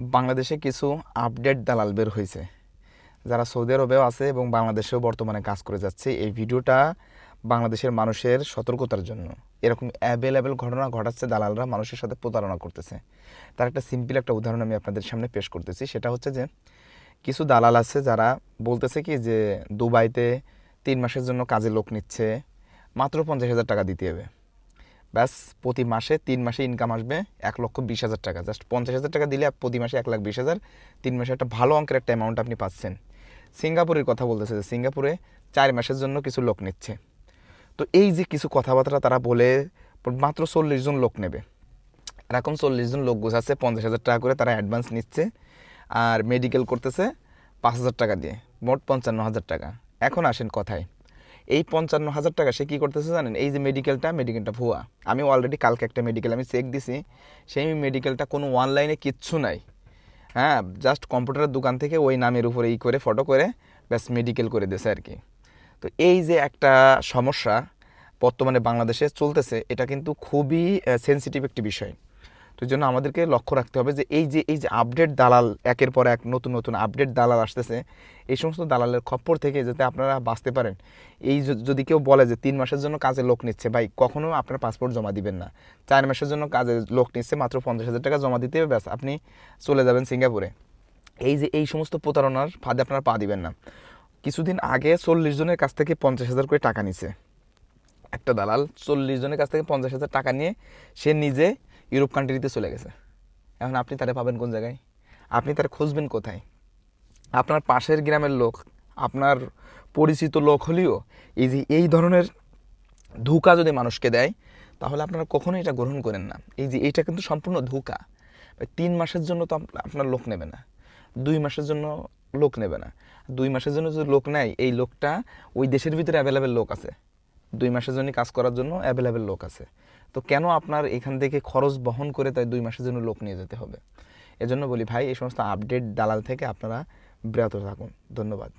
বাংলাদেশে কিছু আপডেট দালাল বের হয়েছে। যারা সৌদি আরবেও আছে এবং বাংলাদেশেও বর্তমানে কাজ করে যাচ্ছে, এই ভিডিওটা বাংলাদেশের মানুষের সতর্কতার জন্য। এরকম অ্যাভেলেবেল ঘটনা ঘটাচ্ছে, দালালরা মানুষের সাথে প্রতারণা করতেছে। তার একটা সিম্পল একটা উদাহরণ আমি আপনাদের সামনে পেশ করতেছি। সেটা হচ্ছে যে, কিছু দালাল আছে যারা বলতেছে কি যে, দুবাইতে তিন মাসের জন্য কাজে লোক নিচ্ছে, মাত্র পঞ্চাশ হাজার টাকা দিতে হবে। ব্যাস, প্রতি মাসে তিন মাসে ইনকাম আসবে এক লক্ষ বিশ হাজার টাকা। জাস্ট পঞ্চাশ হাজার টাকা দিলে প্রতি মাসে এক লাখ বিশ হাজার। তিন মাসে একটা ভালো অঙ্কের একটা অ্যামাউন্ট আপনি পাচ্ছেন। সিঙ্গাপুরের কথা বলতেছে যে সিঙ্গাপুরে চার মাসের জন্য কিছু লোক নিচ্ছে। তো এই যে কিছু কথাবার্তা তারা বলে, মাত্র চল্লিশ জন লোক নেবে। এরকম চল্লিশ জন লোক গোছাচ্ছে, পঞ্চাশ হাজার টাকা করে তারা অ্যাডভান্স নিচ্ছে। আর মেডিকেল করতেছে পাঁচ হাজার টাকা দিয়ে, মোট পঞ্চান্ন হাজার টাকা। এখন আসেন কথায়। এই পঞ্চান্ন হাজার টাকা সে কী করতেছে জানেন? এই যে মেডিকেলটা মেডিকেলটা ভুয়া। আমি অলরেডি কালকে একটা মেডিকেল আমি চেক দিছি। সেই মেডিকেলটা কোনো অনলাইনে কিচ্ছু নাই। হ্যাঁ জাস্ট কম্পিউটারের দোকান থেকে ওই নামের উপরে ই করে ফটো করে, ব্যাস মেডিকেল করে দিয়েছে আর কি। তো এই যে একটা সমস্যা বর্তমানে বাংলাদেশে চলতেছে, এটা কিন্তু খুবই সেনসিটিভ একটি বিষয়। তো জন্য আমাদেরকে লক্ষ্য রাখতে হবে যে এই যে এই যে আপডেট দালাল, একের পর এক নতুন নতুন আপডেট দালাল আসতেছে, এই সমস্ত দালালের খপ্পর থেকে যাতে আপনারা বাঁচতে পারেন। এই যদি কেউ বলে যে তিন মাসের জন্য কাজে লোক নিচ্ছে, ভাই, কখনো আপনার পাসপোর্ট জমা দিবেন না। চার মাসের জন্য কাজে লোক নিচ্ছে, মাত্র পঞ্চাশ হাজার টাকা জমা দিতে ব্যাস, আপনি চলে যাবেন সিঙ্গাপুরে। এই যে, এই সমস্ত প্রতারণার ফাঁদে আপনারা পা দিবেন না। কিছুদিন আগে চল্লিশ জনের কাছ থেকে পঞ্চাশ হাজার করে টাকা নিছে। একটা দালাল চল্লিশ জনের কাছ থেকে পঞ্চাশ হাজার টাকা নিয়ে সে নিজে ইউরোপ কান্ট্রিতে চলে গেছে। এখন আপনি তারা পাবেন কোন জায়গায়? আপনি তারা খুঁজবেন কোথায়? আপনার পাশের গ্রামের লোক, আপনার পরিচিত লোক হলেও এই যে এই ধরনের ধোঁকা যদি মানুষকে দেয়, তাহলে আপনারা কখনোই এটা গ্রহণ করেন না। এই যে এইটা কিন্তু সম্পূর্ণ ধোঁকা। তিন মাসের জন্য তো আপনার লোক নেবে না। দুই মাসের জন্য লোক নেবে না। দুই মাসের জন্য যদি লোক নেয়, এই লোকটা ওই দেশের ভিতরে অ্যাভেলেবেল লোক আছে। দুই মাসের জন্য কাজ করার জন্য অ্যাভেলেবেল লোক আছে। তো কেন আপনার এখান থেকে খরচ বহন করে তাই দুই মাসের জন্য লোক নিয়ে যেতে হবে? এজন্য বলি ভাই, এই সমস্ত আপডেট দালাল থেকে আপনারা বিরত থাকুন। ধন্যবাদ।